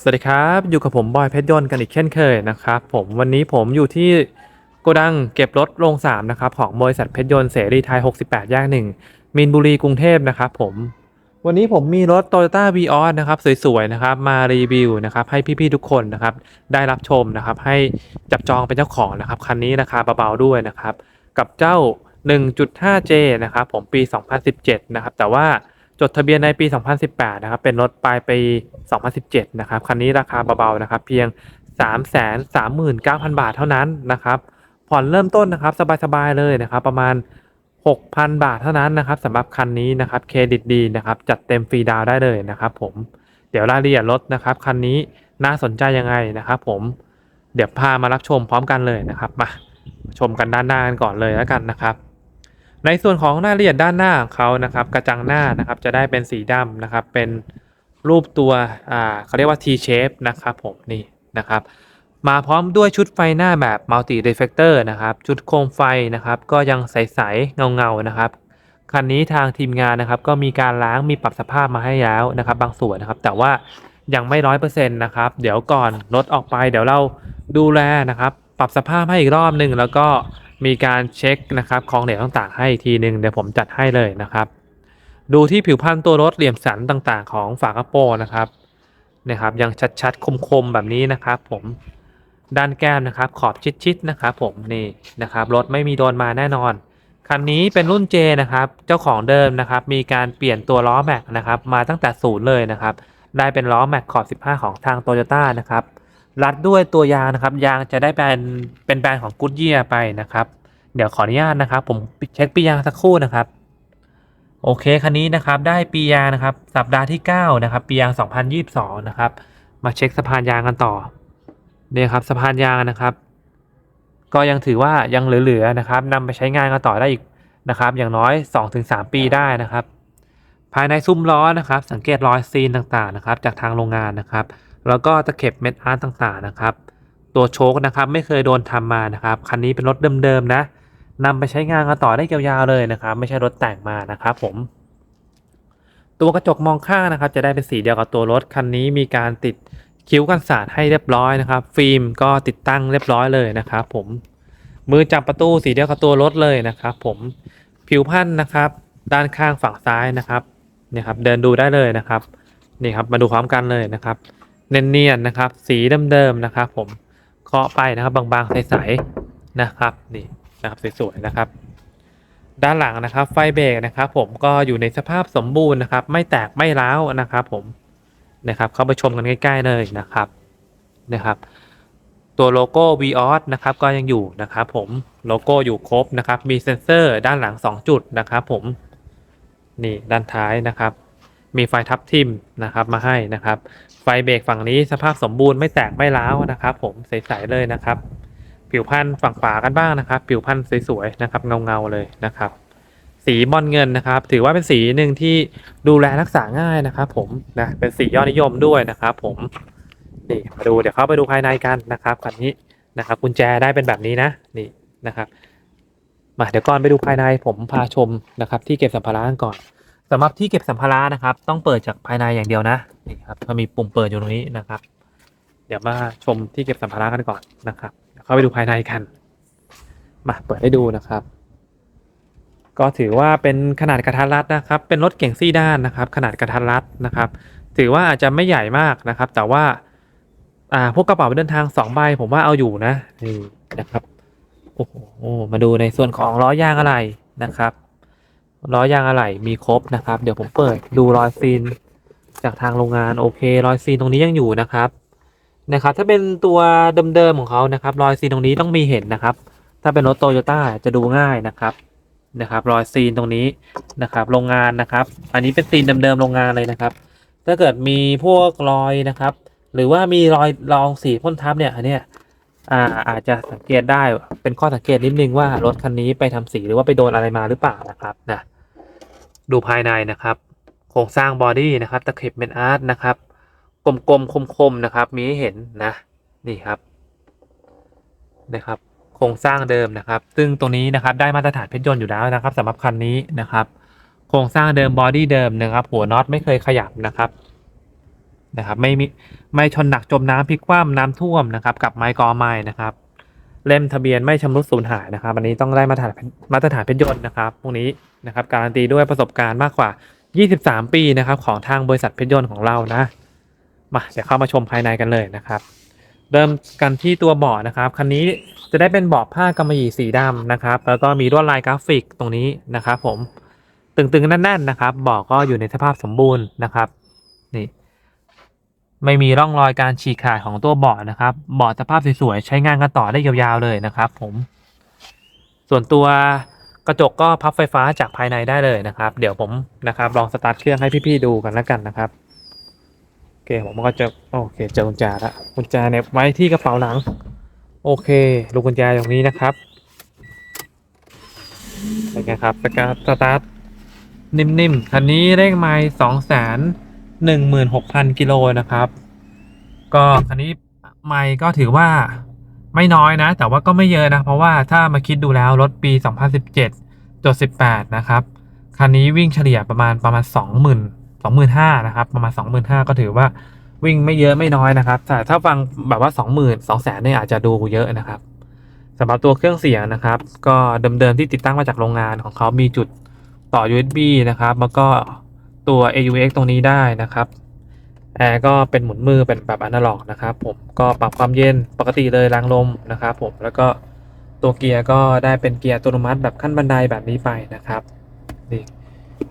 สวัสดีครับ อยู่กับผมบอยเพชรยนต์กันอีกเช่นเคยนะครับ ผมวันนี้ผมอยู่ที่โกดังเก็บรถโรงสามนะครับของบริษัทเพชรยนต์เสรีไทย 68 แยกหนึ่งมีนบุรีกรุงเทพนะครับผมวันนี้ผมมีรถ Toyota v ีออนะครับสวยๆนะครับมารีวิวนะครับให้พี่ๆทุกคนนะครับได้รับชมนะครับให้จับจองเป็นเจ้าของนะครับคันนี้ราคาเบาๆด้วยนะครับกับเจ้า 1.5J นะครับผมปี 2017 นะครับแต่ว่า จดทะเบียนในปี 2018 นะครับ เป็นรถปลายปี 2017 นะครับ คันนี้ราคาเบาๆ นะครับ เพียง 339,000 บาทเท่านั้นนะครับ ผ่อนเริ่มต้นนะครับ สบายๆ เลยนะครับ ประมาณ 6,000 บาทเท่านั้นนะครับสำหรับคันนี้นะครับ เครดิตดีนะครับ จัดเต็มฟรีดาวได้เลยนะครับผม เดี๋ยวรายละเอียดรถนะครับ คันนี้น่าสนใจยังไงนะครับผม เดี๋ยวพามารับชมพร้อมกันเลยนะครับ มาชมกันด้านหน้ากันก่อนเลยแล้วกันนะครับ ในส่วนของรายละเอียดด้านหน้าของเขานะครับกระจังหน้านะครับจะได้เป็นสีดำนะครับเป็นรูปตัวอ่าเขาเรียกว่า T shape นะครับผมนี่นะครับมาพร้อมด้วยชุดไฟหน้าแบบ multi reflector นะครับชุดโคมไฟนะครับก็ยังใสๆเงาๆนะครับคันนี้ทางทีมงานนะครับก็มีการล้างมีปรับสภาพมาให้แล้วนะครับ บางส่วนนะครับ แต่ว่ายังไม่ร้อยเปอร์เซ็นต์นะครับ เดี๋ยวก่อนรถออกไปเดี๋ยวเราดูแลนะครับ ปรับสภาพให้อีกรอบหนึ่งแล้วก็ มีการเช็คนะครับของเหลวต่างๆ ให้อีกทีหนึ่งเดี๋ยวผมจัดให้เลยนะครับ ดูที่ผิวพรรณตัวรถเหลี่ยมสันต่างๆ ของฝากระโปรงนะครับนะครับยังชัดๆคมๆแบบนี้นะครับ ผมด้านแก้มนะครับ ขอบชิดๆนะครับ ผมนี่นะครับรถไม่มีโดนมาแน่นอนคันนี้เป็นรุ่น J นะครับเจ้าของเดิมนะครับ มีการเปลี่ยนตัวล้อแม็กนะครับ มาตั้งแต่ศูนย์เลยนะครับ ได้เป็นล้อแม็กขอบ 15 ของทางโตโยต้านะครับ รัดด้วยตัวยางนะครับ ยางจะได้เป็นเป็นแบรนด์ของกูดเยียไปนะครับ เดี๋ยวขออนุญาตนะครับ ผมเช็คปียางสักครู่นะครับโอเคคันนี้นะครับได้ปียางนะครับ สัปดาห์ที่9นะครับปียาง 2022 นะครับ มาเช็คสะพานยางกันต่อเนี่ยครับสะพานยางนะครับ ก็ยังถือว่ายังเหลือๆนะครับนำไปใช้งานกันต่อได้อีกนะครับ อย่างน้อย 2-3 ปีได้นะครับ ภายในซุ้มล้อนะครับ สังเกตรอยซีนต่างๆนะครับ จากทางโรงงานนะครับ แล้วก็ตะเข็บเม็ดอาร์ตต่างๆนะครับ ตัวโชคนะครับไม่เคยโดนทำมานะครับคันนี้เป็นรถเดิมๆนะนำไปใช้งานกันต่อได้ยาวๆเลยนะครับ ไม่ใช่รถแต่งมานะครับผม ตัวกระจกมองข้างนะครับ จะได้เป็นสีเดียวกับตัวรถคันนี้มีการติดคิ้วกันสาดให้เรียบร้อยนะครับ ฟิล์มก็ติดตั้งเรียบร้อยเลยนะครับผมมือจับประตูสีเดียวกับตัวรถเลยนะครับผมผิวพันธ์นะครับ ด้านข้างฝั่งซ้ายนะครับเนี่ยครับเดินดูได้เลยนะครับนี่ครับมาดูพร้อมกันเลยนะครับ เนียนๆนะครับ สีเดิมๆนะครับ ผมเคาะไปนะครับ บางๆใสๆนะครับนี่นะครับสวยๆนะครับ ด้านหลังนะครับ ไฟเบรกนะครับ ผมก็อยู่ในสภาพสมบูรณ์นะครับ ไม่แตกไม่ร้าวนะครับ ผมนะครับ เข้าไปชมกันใกล้ๆเลยนะครับนะครับ ตัวโลโก้ v ีออนะครับ ก็ยังอยู่นะครับ ผมโลโก้อยู่ครบนะครับ มีเซ็นเซอร์ด้านหลัง 2 จุดนะครับ ผมนี่ด้านท้ายนะครับมีไฟทับทิมนะครับมาให้นะครับ ไฟเบรกฝั่งนี้สภาพสมบูรณ์ไม่แตกไม่ร้าวนะครับ ผมใสๆเลยนะครับ ผิวพันธุ์ฝั่งขวากันบ้างนะครับ ผิวพันธุ์สวยๆนะครับเงาๆเลยนะครับ สีบอลเงินนะครับ ถือว่าเป็นสีหนึ่งที่ดูแลรักษาง่ายนะครับ ผมนะเป็นสียอดนิยมด้วยนะครับ ผมนี่มาดูเดี๋ยวเข้าไปดูภายในกันนะครับคันนี้นะครับกุญแจได้เป็นแบบนี้นะนี่นะครับมาเดี๋ยวก่อนไปดูภายในผมพาชมนะครับ ที่เก็บสัมภาระก่อน สำหรับที่เก็บสัมภาระนะครับ ต้องเปิดจากภายในอย่างเดียวนะนี่ครับมันมีปุ่มเปิดอยู่ตรงนี้นะครับ เดี๋ยวมาชมที่เก็บสัมภาระกันก่อนนะครับเดี๋ยวเข้าไปดูภายในกัน มาเปิดให้ดูนะครับ ก็ถือว่าเป็นขนาดกระทัดรัดนะครับ เป็นรถเก่งซี่ด้านนะครับ ขนาดกระทัดรัดนะครับ ถือว่าอาจจะไม่ใหญ่มากนะครับ แต่ว่าอ่าพวกกระเป๋าเดินทางสองใบผมว่าเอาอยู่นะนี่นะครับโอ้โหมาดูในส่วนของล้อยางอะไหล่นะครับ ล้อยางอะไหล่มีครบนะครับ เดี๋ยวผมเปิดดูรอยซีน จากทางโรงงานโอเค รอยซีนตรงนี้ยังอยู่นะครับนะครับ ถ้าเป็นตัวเดิมๆของเขานะครับ รอยซีนตรงนี้ต้องมีเห็นนะครับ ถ้าเป็นรถโตโยต้าจะดูง่ายนะครับนะครับ รอยซีนตรงนี้นะครับโรงงานนะครับ อันนี้เป็นซีนเดิมๆโรงงานเลยนะครับ ถ้าเกิดมีพวกรอยนะครับ หรือว่ามีรอยรองสีพ่นทับเนี่ยอันเนี้ยอ่าอาจจะสังเกตได้เป็นข้อสังเกตนิดนึงว่ารถคันนี้ไปทำสีหรือว่าไปโดนอะไรมาหรือเปล่านะครับนะ ดูภายในนะครับโครงสร้างบอดี้นะครับตะเข็บเป็นอาร์ตนะครับกลมๆคมๆนะครับ มีให้เห็นนะนี่ครับนะครับ โครงสร้างเดิมนะครับ ซึ่งตรงนี้นะครับได้มาตรฐานเพชรยนต์อยู่แล้วนะครับสำหรับคันนี้นะครับ โครงสร้างเดิมบอดี้เดิมนะครับ หัวน็อตไม่เคยขยับนะครับนะครับ ไม่มีไม่ชนหนักจมน้ำพลิกคว่ำน้ำท่วมนะครับ กับไม้กอไม้นะครับ เล่มทะเบียนไม่ชำรุดสูญหายนะครับอันนี้ต้องได้มาตรฐานมาตรฐานเพชรยนต์นะครับพวกนี้นะครับการันตีด้วยประสบการณ์มากกว่า 23 ปีนะครับของทางบริษัทเพชรยนต์ของเรานะมาเดี๋ยวเข้ามาชมภายในกันเลยนะครับ เริ่มกันที่ตัวเบาะนะครับคันนี้จะได้เป็นเบาะผ้ากำมะหยี่สีดำนะครับ แล้วก็มีลวดลายกราฟิกตรงนี้นะครับ ผมตึงๆแน่นๆนะครับเบาะก็อยู่ในสภาพสมบูรณ์นะครับ ไม่มีร่องรอยการฉีกขาดของตัวเบาะนะครับเบาะสภาพสวยๆใช้งานกันต่อได้ยาวๆเลยนะครับ ผม ส่วนตัวกระจกก็พับไฟฟ้าจากภายในได้เลยนะครับ เดี๋ยวผมนะครับ ลองสตาร์ทเครื่องให้พี่ๆดูกันแล้วกันนะครับโอเคผมก็จะโอเคเจอกุญแจล้วกุญแจเนี่ยไว้ที่กระเป๋าหลัง โอเคลูกกุญแจตรงนี้นะครับเป็นไงครับสกาสตาร์ทนิ่มๆคันนี้เลขไมล์สองแสน หนึ่งหมื่นหกพันกิโลนะครับ ก็คันนี้ไมล์ก็ถือว่าไม่น้อยนะ แต่ว่าก็ไม่เยอะนะ เพราะว่าถ้ามาคิดดูแล้วรถปี 2017จด18 นะครับ คันนี้วิ่งเฉลี่ยประมาณประมาณ 20,000 25,000นะครับ ประมาณ 25,000 ก็ถือว่าวิ่งไม่เยอะไม่น้อยนะครับ แต่ถ้าฟังแบบว่า 20,000 200,000เนี่ยอาจจะดูเยอะนะครับสำหรับตัวเครื่องเสียงนะครับ ก็เดิมๆที่ติดตั้งมาจากโรงงานของเขามีจุดต่อ USB นะครับ แล้วก็ ตัว AUX ตรงนี้ได้นะครับแอร์ก็เป็นหมุนมือเป็นแบบอนาล็อกนะครับผมก็ปรับความเย็นปกติเลยรางลมนะครับผมแล้วก็ตัวเกียร์ก็ได้เป็นเกียร์อัตโนมัติแบบขั้นบันไดแบบนี้ไปนะครับนี่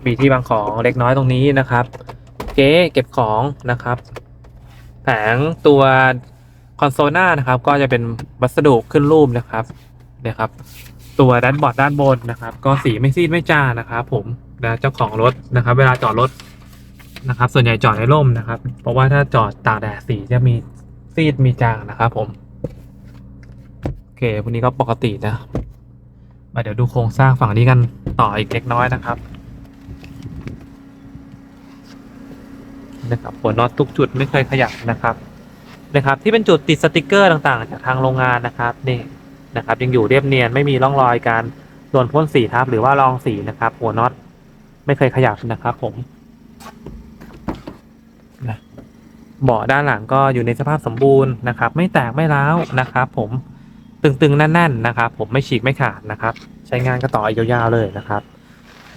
มีที่วางของเล็กน้อยตรงนี้นะครับ เก๊เก็บของนะครับ แผงตัวคอนโซลหน้านะครับ ก็จะเป็นวัสดุขึ้นรูปนะครับเนี่ยครับ ตัวด้านบอร์ดด้านบนนะครับ ก็สีไม่ซีดไม่จ้านะครับผม นะเจ้าของรถนะครับ เวลาจอดรถนะครับ ส่วนใหญ่จอดในร่มนะครับ เพราะว่าถ้าจอดตากแดดสีจะมีซีดมีจางนะครับ ผมโอเคพวกนี้ก็ปกตินะมาเดี๋ยวดูโครงสร้างฝั่งนี้กันต่ออีกเล็กน้อยนะครับนะครับหัวน็อตทุกจุดไม่เคยขยับนะครับนะครับ ที่เป็นจุดติดสติกเกอร์ต่างๆ จากทางโรงงานนะครับนี่นะครับ ยังอยู่เรียบเนียนไม่มีร่องรอยการโดนพ่นสีทับหรือว่าลองสีนะครับ หัวน็อต ไม่เคยขยับนะครับผมนะเบาะด้านหลังก็อยู่ในสภาพสมบูรณ์นะครับ ไม่แตกไม่ร้าวนะครับ ผมตึงๆแน่น ๆ นะครับ ผมไม่ฉีกไม่ขาดนะครับ ใช้งานก็ต่อยาวๆเลยนะครับ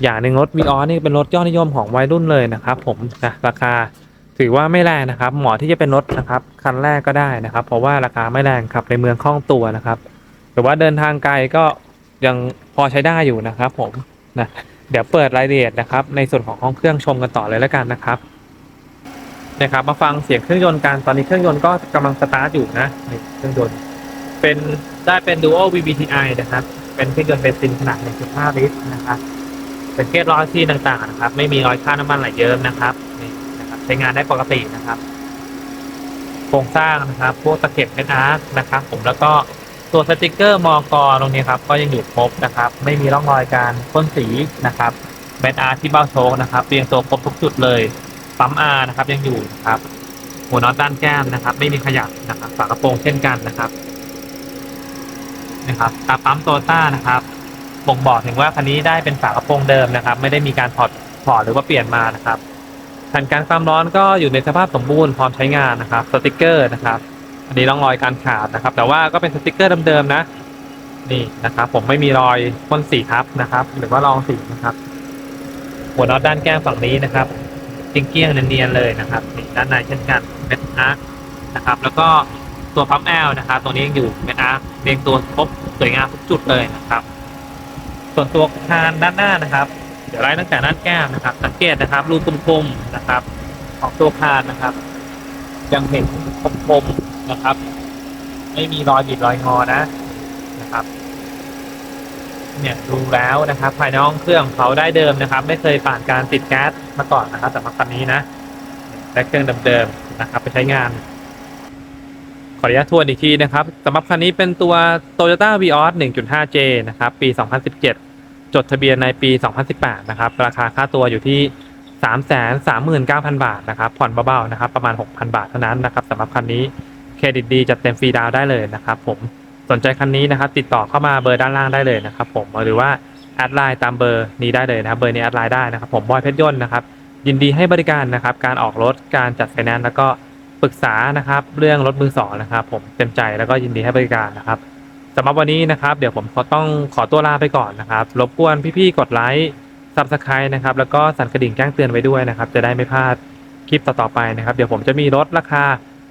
อย่างหนึ่งรถวีออสนี่เป็นรถยอดนิยมของวัยรุ่นเลยนะครับ ผมนะราคาถือว่าไม่แรงนะครับเหมาะที่จะเป็นรถนะครับคันแรกก็ได้นะครับ เพราะว่าราคาไม่แรงขับในเมืองคล่องตัวนะครับหรือว่าเดินทางไกลก็ยังพอใช้ได้อยู่นะครับ ผมนะ เดี๋ยวเปิดรายละเอียดนะครับ ในส่วนของห้องเครื่องชมกันต่อเลยแล้วกันนะครับนะครับ มาฟังเสียงเครื่องยนต์กันตอนนี้เครื่องยนต์ก็กำลังสตาร์ทอยู่นะนเครื่องยนต์เป็นได้เป็น Duo VVTi นะครับ เป็นเครื่องยนต์เบนซินขนาด 1.5 ลิตรนะครับเป็นเกจร้อยที่ต่างๆนะครับ ไม่มีรอยค่าน้ำมันไหลเยิ้มนะครับนี่นะครับ ใช้งานได้ปกตินะครับ โครงสร้างนะครับ พวกตะเข็บเป็นอาร์คนะครับ ผมแล้วก็ ตัวสติกเกอร์มอกตรงนี้ครับก็ยังอยู่ครบนะครับ ไม่มีร่องรอยการพ่นสีนะครับเบนอาร์ที่เบ้าโชคนะครับเรียงตัวครบทุกจุดเลยปั๊ม R นะครับยังอยู่ครับหัวน็อตด้านแก้มนะครับ ไม่มีขยับนะครับฝากระโปรงเช่นกันนะครับนะครับตาปั๊มโตต้านะครับบ่งบอกถึงว่าคันนี้ได้เป็นฝากระโปรงเดิมนะครับ ไม่ได้มีการถอดถอดหรือว่าเปลี่ยนมานะครับแผ่นกันความร้อนก็อยู่ในสภาพสมบูรณ์พร้อมใช้งานนะครับสติกเกอร์นะครับ อันนี้ร่องรอยการขาดนะครับ แต่ว่าก็เป็นสติกเกอร์เดิมๆนะ นี่นะครับ ผมไม่มีรอยพ่นสีทับนะครับ หรือว่าลองสีนะครับ หัวน็อตด้านแก้มฝั่งนี้นะครับเกี้ยงเนียนๆเลยนะครับนี่ด้านในเช่นกันเม็ดอาร์คนะครับ แล้วก็ตัวพับแอลนะครับตัวนี้ยังอยู่เม็ดอาร์คเรียงตัวครบสวยงามทุกจุดเลยนะครับ ส่วนตัวคานด้านหน้านะครับ เดี๋ยวไล่ตั้งแต่ด้านแก้มนะครับ สังเกตนะครับรูคมๆนะครับ ของตัวคานนะครับ ยังเห็นคมๆ นะครับ ไม่มีรอยบิดรอยงอนะนะครับ เนี่ยดูแล้วนะครับ ภายในห้องเครื่องเขาได้เดิมนะครับ ไม่เคยผ่านการติดแก๊สมาก่อนนะครับสำหรับคันนี้นะและเครื่องเดิมๆนะครับ ไปใช้งานขออนุญาตทวนอีกทีนะครับสำหรับคันนี้เป็นตัว Toyota Vios 1.5J นะครับ ปี 2017 จดทะเบียนในปี 2018 นะครับ ราคาค่าตัวอยู่ที่ 339,000 บาทนะครับ ผ่อนเบาๆนะครับ ประมาณ 6,000 บาทเท่านั้นนะครับสำหรับคันนี้ เครดิตดีจัดเต็มฟรีดาวได้เลยนะครับผมสนใจคันนี้นะครับ ติดต่อเข้ามาเบอร์ด้านล่างได้เลยนะครับผมหรือว่าแอดไลน์ตามเบอร์นี้ได้เลยนะครับเบอร์นี้แอดไลน์ได้นะครับผมบอยเพชรยนต์นะครับยินดีให้บริการนะครับ การออกรถการจัดไฟแนนซ์แล้วก็ปรึกษานะครับ เรื่องรถมือสองนะครับ ผมเต็มใจแล้วก็ยินดีให้บริการนะครับสำหรับวันนี้นะครับ เดี๋ยวผมขอต้องขอตัวลาไปก่อนนะครับ รบกวนพี่ๆกดไลค์ซับสไครต์นะครับ แล้วก็สั่นกระดิ่งแจ้งเตือนไว้ด้วยนะครับ จะได้ไม่พลาดคลิปต่อๆไปนะครับ เดี๋ยวผมจะมีรถราคา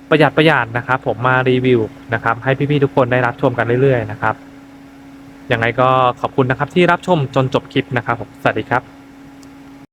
ประหยัดประหยัดนะครับ ผมมารีวิวนะครับ ให้พี่ๆทุกคนได้รับชมกันเรื่อยๆนะครับยังไงก็ขอบคุณนะครับที่รับชมจนจบคลิปนะครับผมสวัสดีครับ